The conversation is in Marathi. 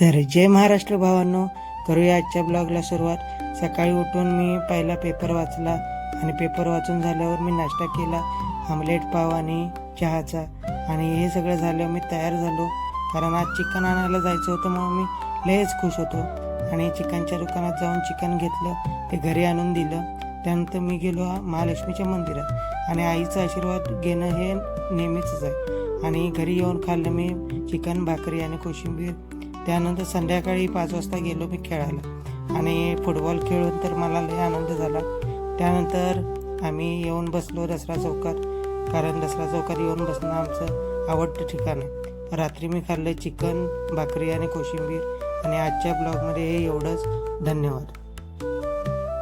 तर जय महाराष्ट्र भावांनो करूया आजच्या ब्लॉगला सुरुवात. सकाळी उठून मी पहिला पेपर वाचला आणि पेपर वाचून झाल्यावर मी नाश्ता केला आमलेट पाव आणि चहाचा. आणि हे सगळं झालं मी तयार झालो. कारण आज चिकन आणायला जायचं होतं म्हणून मी लयच खुश होतो. आणि चिकनच्या दुकानात जाऊन चिकन घेतलं ते घरी आणून दिलं. त्यानंतर मी गेलो महालक्ष्मीच्या मंदिरात. आणि आईचा आशीर्वाद घेणं हे नेहमीच आहे. आणि घरी येऊन खाल्लं मी चिकन भाकरी आणि कोशिंबीर. त्यानंतर संध्याकाळी पाच वाजता गेलो मी खेळायला. आणि फुटबॉल खेळून तर मला लय आनंद झाला. त्यानंतर आम्ही येऊन बसलो दसरा चौकात. कारण दसरा चौकात येऊन बसणं आमचं आवडतं ठिकाण आहे. रात्री मी खाल्लं चिकन भाकरी आणि कोशिंबीर. आणि आजच्या ब्लॉगमध्ये हे एवढंच. धन्यवाद.